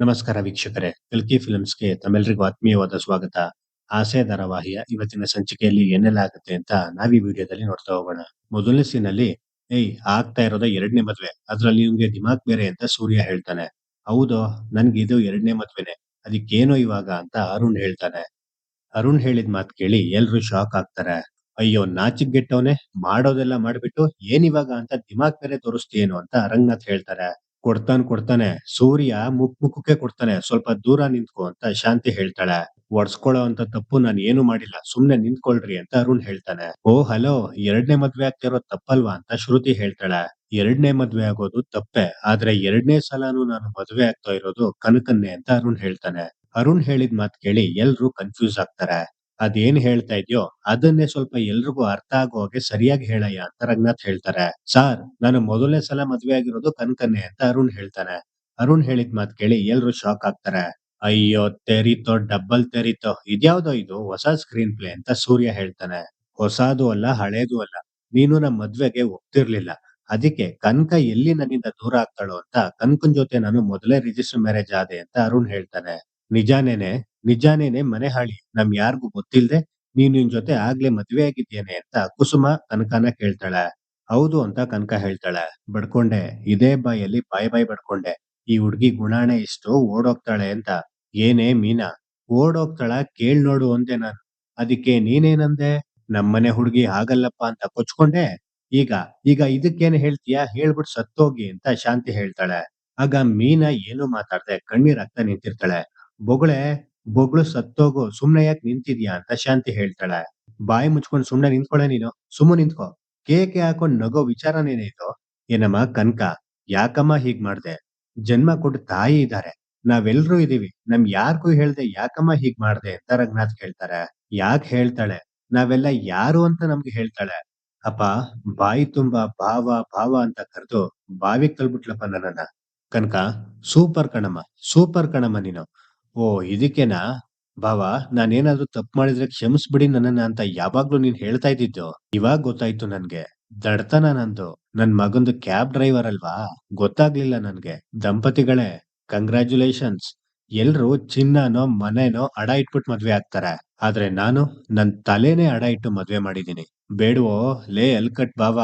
ನಮಸ್ಕಾರ ವೀಕ್ಷಕರೇ. ಕಲ್ಕಿ ಫಿಲ್ಮ್ಸ್ಗೆ ತಮ್ಮೆಲ್ರಿಗೂ ಆತ್ಮೀಯವಾದ ಸ್ವಾಗತ. ಆಸೆ ಧಾರಾವಾಹಿಯ ಇವತ್ತಿನ ಸಂಚಿಕೆಯಲ್ಲಿ ಏನೆಲ್ಲ ಆಗುತ್ತೆ ಅಂತ ನಾವ್ ಈ ವಿಡಿಯೋದಲ್ಲಿ ನೋಡ್ತಾ ಹೋಗೋಣ. ಮೊದಲನೇ ಸೀನ್ ಅಲ್ಲಿ ಏಯ್, ಆಗ್ತಾ ಇರೋದ ಎರಡನೇ ಮದ್ವೆ. ಅದ್ರಲ್ಲಿ ನಿಮ್ಗೆ ದಿಮಾಕ್ ಬೇರೆ ಅಂತ ಸೂರ್ಯ ಹೇಳ್ತಾನೆ. ಹೌದು? ನನ್ಗೆ ಇದು ಎರಡನೇ ಮದ್ವೆನೆ. ಅದಕ್ಕೇನೋ ಇವಾಗ ಅಂತ ಅರುಣ್ ಹೇಳ್ತಾನೆ. ಅರುಣ್ ಹೇಳಿದ ಮಾತು ಕೇಳಿ ಎಲ್ರು ಶಾಕ್ ಆಗ್ತಾರೆ. ಅಯ್ಯೋ ನಾಚಿಕ್ ಗೆಟ್ಟವನೆ ಮಾಡೋದೆಲ್ಲ ಮಾಡ್ಬಿಟ್ಟು ಏನಿವಾಗ ಅಂತ ದಿಮಾಕ್ ಬೇರೆ ತೋರಿಸ್ತೀಯೇನು ಅಂತ ರಂಗನಾಥ್ ಹೇಳ್ತಾರೆ. ಕೊಡ್ತಾನ್ ಕೊಡ್ತಾನೆ. ಸೂರ್ಯ ಮುಕ್ ಮುಖಕ್ಕೆ ಕೊಡ್ತಾನೆ. ಸ್ವಲ್ಪ ದೂರ ನಿಂತ್ಕೋ ಅಂತ ಶಾಂತಿ ಹೇಳ್ತಾಳೆ. ಒಡ್ಸ್ಕೊಳ್ಳೋ ಅಂತ ತಪ್ಪು ನಾನು ಏನು ಮಾಡಿಲ್ಲ. ಸುಮ್ನೆ ನಿಂತ್ಕೊಳ್ರಿ ಅಂತ ಅರುಣ್ ಹೇಳ್ತಾನೆ. ಓ, ಹಲೋ, ಎರಡನೇ ಮದ್ವೆ ಆಗ್ತಿರೋ ತಪ್ಪಲ್ವಾ ಅಂತ ಶ್ರುತಿ ಹೇಳ್ತಾಳೆ. ಎರಡನೇ ಮದ್ವೆ ಆಗೋದು ತಪ್ಪೆ. ಆದ್ರೆ ಎರಡನೇ ಸಲನೂ ನಾನು ಮದ್ವೆ ಆಗ್ತಾ ಇರೋದು ಕನಕನ್ನೇ ಅಂತ ಅರುಣ್ ಹೇಳ್ತಾನೆ. ಅರುಣ್ ಹೇಳಿದ ಮಾತ್ ಕೇಳಿ ಎಲ್ರು ಕನ್ಫ್ಯೂಸ್ ಆಗ್ತಾರೆ. ಅದೇನ್ ಹೇಳ್ತಾ ಇದ್ಯೋ, ಅದನ್ನೇ ಸ್ವಲ್ಪ ಎಲ್ರಿಗೂ ಅರ್ಥ ಆಗೋ ಹಾಗೆ ಸರಿಯಾಗಿ ಹೇಳಯ್ಯ ಅಂತ ರಂಗನಾಥ್ ಹೇಳ್ತಾರೆ. ಸಾರ್, ನಾನು ಮೊದಲನೇ ಸಲ ಮದ್ವೆ ಆಗಿರೋದು ಕನ್ಕನ್ನೆ ಅಂತ ಅರುಣ್ ಹೇಳ್ತಾನೆ. ಅರುಣ್ ಹೇಳಿದ ಮಾತ್ ಕೇಳಿ ಎಲ್ರು ಶಾಕ್ ಆಗ್ತಾರೆ. ಅಯ್ಯೋ, ತೆರಿತೋ, ಡಬ್ಬಲ್ ತೆರಿತೋ, ಇದ್ಯಾವ್ದೋ ಇದು? ಹೊಸ ಸ್ಕ್ರೀನ್ ಪ್ಲೇ ಅಂತ ಸೂರ್ಯ ಹೇಳ್ತಾನೆ. ಹೊಸದು ಅಲ್ಲ, ಹಳೇದು ಅಲ್ಲ. ನೀನು ನಮ್ ಮದ್ವೆಗೆ ಒಪ್ತಿರ್ಲಿಲ್ಲ. ಅದಕ್ಕೆ ಕನಕ ಎಲ್ಲಿ ನನ್ನಿಂದ ದೂರ ಆಗ್ತಾಳೋ ಅಂತ ಕನಕನ್ ಜೊತೆ ನಾನು ಮೊದಲೇ ರಿಜಿಸ್ಟರ್ ಮ್ಯಾರೇಜ್ ಆದೆ ಅಂತ ಅರುಣ್ ಹೇಳ್ತಾನೆ. ನಿಜಾನೇನೆ? ನಿಜಾನೇನೆ ಮನೆ ಹಾಳಿ. ನಮ್ ಯಾರಿಗೂ ಗೊತ್ತಿಲ್ದೆ ನೀನ್ ನಿನ್ ಜೊತೆ ಆಗ್ಲೇ ಮದ್ವೆ ಆಗಿದ್ಯೇನೆ ಅಂತ ಕುಸುಮ ಕನಕನ ಕೇಳ್ತಾಳೆ. ಹೌದು ಅಂತ ಕನಕ ಹೇಳ್ತಾಳೆ. ಬಡ್ಕೊಂಡೆ. ಇದೇ ಬಾಯಲ್ಲಿ ಬಾಯ್ ಬಾಯ್ ಬಡ್ಕೊಂಡೆ. ಈ ಹುಡ್ಗಿ ಗುಣಾಣೆ ಇಷ್ಟು ಓಡೋಗ್ತಾಳೆ ಅಂತ. ಏನೇ ಮೀನಾ. ಓಡೋಗ್ತಾಳ ಕೇಳ್ ನೋಡು ಅಂದೆ ನಾನು. ಅದಕ್ಕೆ ನೀನೇನಂದೆ? ನಮ್ಮನೆ ಹುಡ್ಗಿ ಆಗಲ್ಲಪ್ಪ ಅಂತ ಕೊಚ್ಕೊಂಡೆ. ಈಗ ಈಗ ಇದಕ್ಕೇನು ಹೇಳ್ತೀಯಾ? ಹೇಳ್ಬಿಟ್ ಸತ್ತೋಗಿ ಅಂತ ಶಾಂತಿ ಹೇಳ್ತಾಳೆ. ಆಗ ಮೀನಾ ಏನು ಮಾತಾಡ್ದೆ? ಕಣ್ಣೀರ್ ಆಗ್ತಾ ನಿಂತಿರ್ತಾಳೆ. ಬೊಗಳೆ ಬೊಗಳು ಸತ್ತೋಗು, ಸುಮ್ನೆ ಯಾಕೆ ನಿಂತಿದ್ಯಾ ಅಂತ ಶಾಂತಿ ಹೇಳ್ತಾಳೆ. ಬಾಯಿ ಮುಚ್ಕೊಂಡು ಸುಮ್ನೆ ನಿಂತ್ಕೊಳ ನೀನು. ಸುಮ್ಮ ನಿಂತ್ಕೊ. ಕೇಕೆ ಹಾಕೊಂಡು ನಗೋ ವಿಚಾರನೇನೆ ಇದು ಏನಮ್ಮ, ಕನಕ, ಯಾಕಮ್ಮ ಹೀಗ್ ಮಾಡ್ದೆ? ಜನ್ಮ ಕೊಟ್ಟು ತಾಯಿ ಇದ್ದಾರೆ ನಾವೆಲ್ಲರೂ ಇದೀವಿ. ನಮ್ ಯಾರಿಗೂ ಹೇಳ್ದೆ ಯಾಕಮ್ಮ ಹೀಗ್ ಮಾಡ್ದೆ ಅಂತ ರಂಗನಾಥ್ ಕೇಳ್ತಾರೆ. ಯಾಕೆ ಹೇಳ್ತಾಳೆ? ನಾವೆಲ್ಲ ಯಾರು ಅಂತ ನಮ್ಗೆ ಹೇಳ್ತಾಳೆ. ಅಪ್ಪ, ಬಾಯಿ ತುಂಬಾ ಭಾವ ಭಾವ ಅಂತ ಕರೆದು ಬಾವಿಗೆ ತಲ್ಬಿಟ್ಲಪ್ಪ ನನ್ನನ್ನ. ಕನಕ, ಸೂಪರ್ ಕಣಮ್ಮ ಸೂಪರ್ ಕಣಮ್ಮ ನೀನು. ಓ, ಇದಕ್ಕೇನಾ? ಭಾವ, ನಾನೇನಾದ್ರೂ ತಪ್ಪು ಮಾಡಿದ್ರೆ ಕ್ಷಮಿಸ್ಬಿಡಿ ನನ್ನನ್ನ ಅಂತ ಯಾವಾಗ್ಲೂ ನೀನ್ ಹೇಳ್ತಾ ಇದ್ದಿದ್ದು. ಇವಾಗ ಗೊತ್ತಾಯ್ತು ನನ್ಗೆ. ದಡ್ತನ ನಂದು. ನನ್ ಮಗಂದು ಕ್ಯಾಬ್ ಡ್ರೈವರ್ ಅಲ್ವಾ? ಗೊತ್ತಾಗ್ಲಿಲ್ಲ ನನ್ಗೆ. ದಂಪತಿಗಳೇ, ಕಂಗ್ರ್ಯಾಚುಲೇಷನ್ಸ್. ಎಲ್ರೂ ಚಿನ್ನನೋ, ಮನೆನೋ ಅಡ ಇಟ್ಬಿಟ್ ಮದ್ವೆ ಆಗ್ತಾರೆ. ಆದ್ರೆ ನಾನು ನನ್ ತಲೆನೇ ಅಡ ಇಟ್ಟು ಮದ್ವೆ ಮಾಡಿದೀನಿ ಬೇಡವೋ, ಲೇ ಅಲ್ಕಟ್ ಬಾವ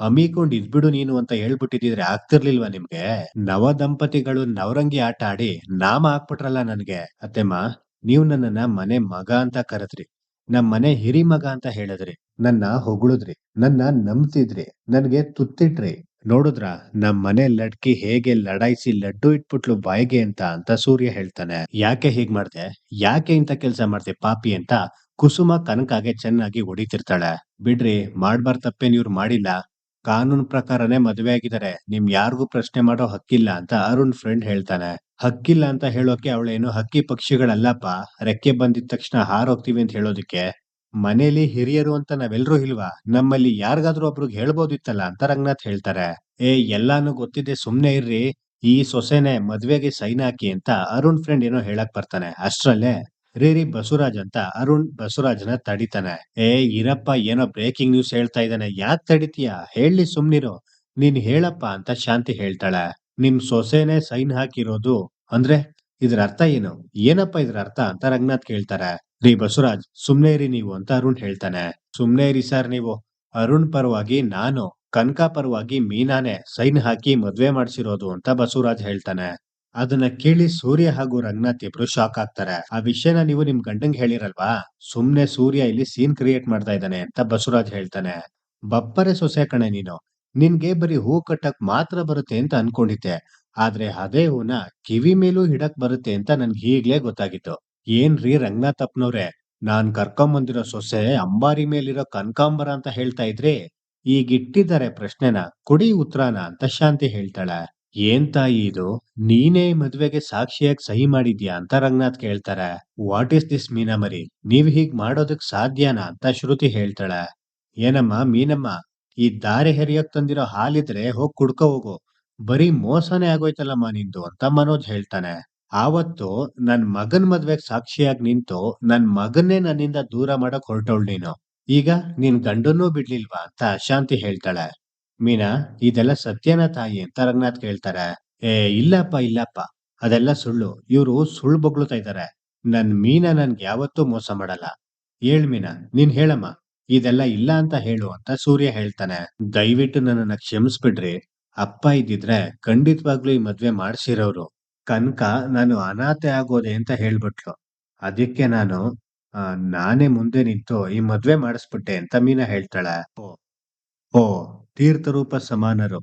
ಹಮ್ಮಿಕೊಂಡ್ ಇದ್ಬಿಡು ನೀನು ಅಂತ ಹೇಳ್ಬಿಟ್ಟಿದ್ರೆ ಆಗ್ತಿರ್ಲಿಲ್ವಾ ನಿಮ್ಗೆ? ನವ ದಂಪತಿಗಳು ನವರಂಗಿ ಆಟ ಆಡಿ ನಾಮ ಹಾಕ್ಬಿಟ್ರಲ್ಲ ನನ್ಗೆ. ಅತ್ತೆಮ್ಮ, ನೀವ್ ನನ್ನನ್ನ ಮನೆ ಮಗ ಅಂತ ಕರೆದ್ರಿ. ನಮ್ ಮನೆ ಹಿರಿ ಮಗ ಅಂತ ಹೇಳಿದ್ರಿ. ನನ್ನ ಹೊಗಳಿದ್ರಿ. ನನ್ನ ನಂಬ್ತಿದ್ರಿ. ನನ್ಗೆ ತುತ್ತಿಟ್ರಿ. ನೋಡುದ್ರ, ನಮ್ ಮನೆ ಲಡ್ಕಿ ಹೇಗೆ ಲಡಾಯಿಸಿ ಲಡ್ಡು ಇಟ್ಬಿಟ್ಲು ಬಾಯಿಗೆ ಅಂತ ಅಂತ ಸೂರ್ಯ ಹೇಳ್ತಾನೆ. ಯಾಕೆ ಹೀಗ್ ಮಾಡ್ದೆ? ಯಾಕೆ ಇಂತ ಕೆಲ್ಸ ಮಾಡ್ದೆ ಪಾಪಿ ಅಂತ ಕುಸುಮ ಕನಕಾಗೆ ಚೆನ್ನಾಗಿ ಹೊಡಿತಿರ್ತಾಳೆ. ಬಿಡ್ರಿ ಮಾಡ್ಬಾರ್ದಪ್ಪೇನ್ ಇವ್ರು ಮಾಡಿಲ್ಲ. ಕಾನೂನ್ ಪ್ರಕಾರನೇ ಮದುವೆ ಆಗಿದ್ದಾರೆ. ನಿಮ್ ಯಾರಿಗೂ ಪ್ರಶ್ನೆ ಮಾಡೋ ಹಕ್ಕಿಲ್ಲ ಅಂತ ಅರುಣ್ ಫ್ರೆಂಡ್ ಹೇಳ್ತಾನೆ. ಹಕ್ಕಿಲ್ಲ ಅಂತ ಹೇಳೋಕೆ ಅವಳೇನು ಹಕ್ಕಿ ಪಕ್ಷಿಗಳಲ್ಲಪ್ಪ? ರೆಕ್ಕೆ ಬಂದಿದ ತಕ್ಷಣ ಹಾರೋಗ್ತೀವಿ ಅಂತ ಹೇಳೋದಿಕ್ಕೆ. ಮನೇಲಿ ಹಿರಿಯರು ಅಂತ ನಾವೆಲ್ರೂ ಇಲ್ವಾ? ನಮ್ಮಲ್ಲಿ ಯಾರಿಗಾದ್ರೂ ಒಬ್ರಿಗೆ ಹೇಳ್ಬೋದಿತ್ತಲ್ಲ ಅಂತ ರಂಗನಾಥ್ ಹೇಳ್ತಾರೆ. ಏ, ಎಲ್ಲಾನು ಗೊತ್ತಿದೆ, ಸುಮ್ನೆ ಇರ್ರಿ. ಈ ಸೊಸೆನೆ ಮದ್ವೆಗೆ ಸೈನ್ ಹಾಕಿ ಅಂತ ಅರುಣ್ ಫ್ರೆಂಡ್ ಏನೋ ಹೇಳಕ್ ಬರ್ತಾನೆ. ಅಷ್ಟ್ರಲ್ಲೇ. ರೀ ರೀ ಬಸವರಾಜ್ ಅಂತ ಅರುಣ್ ಬಸವರಾಜ್ನ ತಡಿತಾನೆ. ಏ ಇರಪ್ಪ ಏನೋ ಬ್ರೇಕಿಂಗ್ ನ್ಯೂಸ್ ಹೇಳ್ತಾ ಇದ್ದಾನೆ. ಯಾಕ್ ತಡಿತೀಯ? ಹೇಳಿ ಸುಮ್ನಿರು. ನೀನ್ ಹೇಳಪ್ಪ ಅಂತ ಶಾಂತಿ ಹೇಳ್ತಾಳೆ. ನಿಮ್ ಸೊಸೆನೆ ಸೈನ್ ಹಾಕಿರೋದು ಅಂದ್ರೆ ಇದ್ರ ಅರ್ಥ ಏನು? ಏನಪ್ಪ ಇದ್ರ ಅರ್ಥ ಅಂತ ರಂಗನಾಥ್ ಕೇಳ್ತಾರೆ. ರೀ ಬಸವರಾಜ್, ಸುಮ್ನೆ ಇರಿ ನೀವು ಅಂತ ಅರುಣ್ ಹೇಳ್ತಾನೆ. ಸುಮ್ನೆ ಇರಿ ಸರ್ ನೀವು. ಅರುಣ್ ಪರವಾಗಿ ನಾನು, ಕನಕ ಪರವಾಗಿ ಮೀನಾನೆ ಸೈನ್ ಹಾಕಿ ಮದ್ವೆ ಮಾಡ್ಸಿರೋದು ಅಂತ ಬಸವರಾಜ್ ಹೇಳ್ತಾನೆ. ಅದನ್ನ ಕೇಳಿ ಸೂರ್ಯ ಹಾಗೂ ರಂಗನಾಥ್ ಇಬ್ರು ಶಾಕ್ ಆಗ್ತಾರೆ. ಆ ವಿಷಯನ ನೀವು ನಿಮ್ ಗಂಡಂಗ್ ಹೇಳಿರಲ್ವಾ? ಸುಮ್ನೆ ಸೂರ್ಯ ಇಲ್ಲಿ ಸೀನ್ ಕ್ರಿಯೇಟ್ ಮಾಡ್ತಾ ಇದ್ದಾನೆ ಅಂತ ಬಸವರಾಜ್ ಹೇಳ್ತಾನೆ. ಬಪ್ಪರೆ ಸೊಸೆ ಕಣೆ ನೀನು. ನಿನ್ಗೆ ಬರೀ ಹೂ ಕಟ್ಟಕ್ ಮಾತ್ರ ಬರುತ್ತೆ ಅಂತ ಅನ್ಕೊಂಡಿದ್ದೆ. ಆದ್ರೆ ಅದೇ ಹೂನ ಕಿವಿ ಮೇಲೂ ಹಿಡಕ್ ಬರುತ್ತೆ ಅಂತ ನನ್ಗೆ ಈಗ್ಲೇ ಗೊತ್ತಾಗಿತ್ತು. ಏನ್ರಿ ರಂಗನಾಥಪ್ಪನವ್ರೆ ನಾನ್ ಕರ್ಕೊಂಬಂದಿರೋ ಸೊಸೆ ಅಂಬಾರಿ ಮೇಲಿರೋ ಕನಕಾಂಬರ ಅಂತ ಹೇಳ್ತಾ ಇದ್ರಿ? ಈಗ ಇಟ್ಟಿದ್ದಾರೆ ಪ್ರಶ್ನೆನ. ಕೊಡಿ ಉತ್ತರನ ಅಂತ ಶಾಂತಿ ಹೇಳ್ತಾಳೆ. ಏನ್ ತಾಯಿ ಇದು ನೀನೇ ಮದ್ವೆಗೆ ಸಾಕ್ಷಿಯಾಗಿ ಸಹಿ ಮಾಡಿದ್ಯಾ ಅಂತ ರಂಗನಾಥ್ ಕೇಳ್ತಾರೆ. ವಾಟ್ ಇಸ್ ದಿಸ್ ಮೀನಮರಿ? ನೀವ್ ಹೀಗ್ ಮಾಡೋದಕ್ ಸಾಧ್ಯನಾ ಅಂತ ಶ್ರುತಿ ಹೇಳ್ತಾಳೆ. ಏನಮ್ಮ, ಮೀನಮ್ಮ? ಈ ದಾರಿ ಹೆರಿಯಕ್ ತಂದಿರೋ ಹಾಲಿದ್ರೆ ಹೋಗ್ ಕುಡ್ಕೊ ಹೋಗು. ಬರೀ ಮೋಸನೇ ಆಗೋಯ್ತಲ್ಲಮ್ಮ ನಿಂದು ಅಂತ ಮನೋಜ್ ಹೇಳ್ತಾನೆ. ಆವತ್ತು ನನ್ ಮಗನ್ ಮದ್ವೆಗ್ ಸಾಕ್ಷಿಯಾಗಿ ನಿಂತು ನನ್ ಮಗನ್ನೇ ನನ್ನಿಂದ ದೂರ ಮಾಡಕ್ ಹೊರಟೋಳ್ ನೀನು. ಈಗ ನಿನ್ ಗಂಡನ್ನೂ ಬಿಡ್ಲಿಲ್ವಾ ಅಂತ ಶಾಂತಿ ಹೇಳ್ತಾಳೆ. ಮೀನಾ, ಇದೆಲ್ಲ ಸತ್ಯನ ತಾಯಿ ಅಂತ ರಂಗನಾಥ್ ಕೇಳ್ತಾರೆ. ಏ, ಇಲ್ಲಪ್ಪ ಇಲ್ಲಪ್ಪ, ಅದೆಲ್ಲ ಸುಳ್ಳು. ಇವ್ರು ಸುಳ್ಳು ಬೊಗ್ಳುತ್ತಾ ಇದ್ದಾರೆ ನನ್ ಮೀನಾ ನನ್ಗೆ ಯಾವತ್ತೂ ಮೋಸ ಮಾಡಲ್ಲ. ಹೇಳ್ ಮೀನಾ, ನೀನ್ ಹೇಳಮ್ಮ. ಇದೆಲ್ಲ ಇಲ್ಲ ಅಂತ ಹೇಳು ಅಂತ ಸೂರ್ಯ ಹೇಳ್ತಾನೆ. ದಯವಿಟ್ಟು ನನ್ನನ್ನ ಕ್ಷಮಿಸ್ಬಿಡ್ರಿ. ಅಪ್ಪ ಇದ್ದಿದ್ರೆ ಖಂಡಿತವಾಗ್ಲೂ ಈ ಮದ್ವೆ ಮಾಡ್ಸಿರೋರು. ಕನಕ ನಾನು ಅನಾಥೆ ಆಗೋದೆ ಅಂತ ಹೇಳ್ಬಿಟ್ಲು. ಅದಕ್ಕೆ ನಾನು ನಾನೇ ಮುಂದೆ ನಿಂತು ಈ ಮದ್ವೆ ಮಾಡಿಸ್ಬಿಟ್ಟೆ ಅಂತ ಮೀನಾ ಹೇಳ್ತಾಳೆ. ಓ ಓ ತೀರ್ಥರೂಪ ಸಮಾನರು.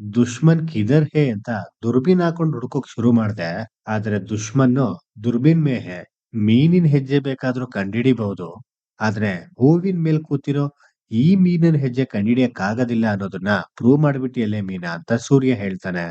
ದುಶ್ಮನ್ ಕಿದರ್ ಹೇ ಅಂತ ದುರ್ಬೀನ್ ಹಾಕೊಂಡು ಹುಡ್ಕೋಕ್ ಶುರು ಮಾಡ್ದೆ. ಆದ್ರೆ ದುಶ್ಮನ್ನು ದುರ್ಬೀನ್ ಮೇ ಹೇ, ಮೀನಿನ ಹೆಜ್ಜೆ ಬೇಕಾದ್ರೂ ಕಂಡಿಡಿಬಹುದು ಆದ್ರೆ ಹೂವಿನ ಮೇಲ್ ಕೂತಿರೋ ಈ ಮೀನಿನ ಹೆಜ್ಜೆ ಕಂಡಿಡಿಯಕ್ ಆಗೋದಿಲ್ಲ ಅನ್ನೋದನ್ನ ಪ್ರೂವ್ ಮಾಡ್ಬಿಟ್ಟಿಯಲ್ಲೇ ಮೀನಾ ಅಂತ ಸೂರ್ಯ ಹೇಳ್ತಾನೆ.